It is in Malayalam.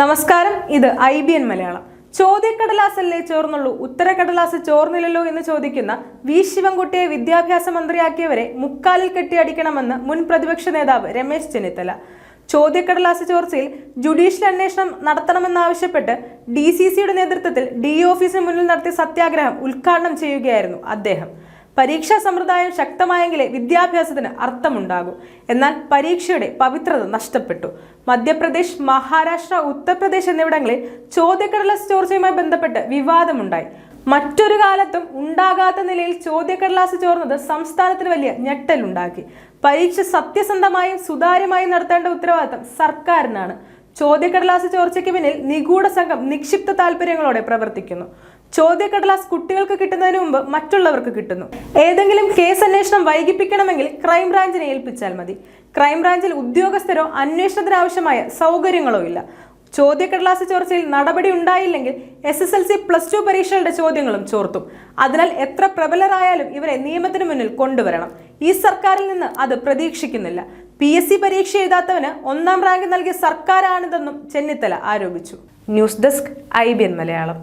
നമസ്കാരം ഇത് ഐ ബി എൻ മലയാളം. ചോദ്യക്കടലാസല്ലേ ചോർന്നുള്ളൂ? ഉത്തരക്കടലാസ് ചോർന്നില്ലല്ലോ എന്ന് ചോദിക്കുന്ന വി ശിവൻകുട്ടിയെ വിദ്യാഭ്യാസ മന്ത്രിയാക്കിയവരെ മുക്കാലിൽ കെട്ടിയടിക്കണമെന്ന് മുൻ പ്രതിപക്ഷ നേതാവ് രമേശ് ചെന്നിത്തല. ചോദ്യക്കടലാസ് ചോർച്ചയിൽ ജുഡീഷ്യൽ അന്വേഷണം നടത്തണമെന്നാവശ്യപ്പെട്ട് ഡി സി സിയുടെ നേതൃത്വത്തിൽ ഡി ഓഫീസിന് മുന്നിൽ നടത്തിയ സത്യാഗ്രഹം ഉദ്ഘാടനം ചെയ്യുകയായിരുന്നു അദ്ദേഹം. പരീക്ഷാ സമ്പ്രദായം ശക്തമായെങ്കിലേ വിദ്യാഭ്യാസത്തിന് അർത്ഥമുണ്ടാകൂ. എന്നാൽ പരീക്ഷയുടെ പവിത്രത നഷ്ടപ്പെട്ടു. മധ്യപ്രദേശ് മഹാരാഷ്ട്ര ഉത്തർപ്രദേശ് എന്നിവിടങ്ങളിൽ ചോദ്യക്കടലാസ് ചോർച്ചയുമായി ബന്ധപ്പെട്ട് വിവാദമുണ്ടായി. മറ്റൊരു കാലത്തും ഉണ്ടാകാത്ത നിലയിൽ ചോദ്യക്കടലാസ് ചോർന്നത് സംസ്ഥാനത്തിന് വലിയ ഞെട്ടലുണ്ടാക്കി. പരീക്ഷ സത്യസന്ധമായും സുതാര്യമായും നടത്തേണ്ട ഉത്തരവാദിത്തം സർക്കാരിനാണ്. ചോദ്യക്കടലാസ് ചോർച്ചയ്ക്ക് പിന്നിൽ നിഗൂഢ സംഘം നിക്ഷിപ്ത താല്പര്യങ്ങളോടെ പ്രവർത്തിക്കുന്നു. ചോദ്യക്കടലാസ് കുട്ടികൾക്ക് കിട്ടുന്നതിന് മുമ്പ് മറ്റുള്ളവർക്ക് കിട്ടുന്നു. ഏതെങ്കിലും കേസ് അന്വേഷണം വൈകിപ്പിക്കണമെങ്കിൽ ക്രൈംബ്രാഞ്ചിനെ ഏൽപ്പിച്ചാൽ മതി. ക്രൈംബ്രാഞ്ചിൽ ഉദ്യോഗസ്ഥരോ അന്വേഷണത്തിനാവശ്യമായ സൗകര്യങ്ങളോ ഇല്ല. ചോദ്യക്കടലാസ് ചോർച്ചയിൽ നടപടി ഉണ്ടായില്ലെങ്കിൽ S S L C plus two പരീക്ഷകളുടെ ചോദ്യങ്ങളും ചോർത്തും. അതിനാൽ എത്ര പ്രബലരായാലും ഇവരെ നിയമത്തിന് മുന്നിൽ കൊണ്ടുവരണം. ഈ സർക്കാരിൽ നിന്ന് അത് പ്രതീക്ഷിക്കുന്നില്ല. പി എസ് സി പരീക്ഷ എഴുതാത്തവന് ഒന്നാം റാങ്ക് നൽകിയ സർക്കാരാണിതെന്നും ചെന്നിത്തല ആരോപിച്ചു. News desk I B N Malayalam.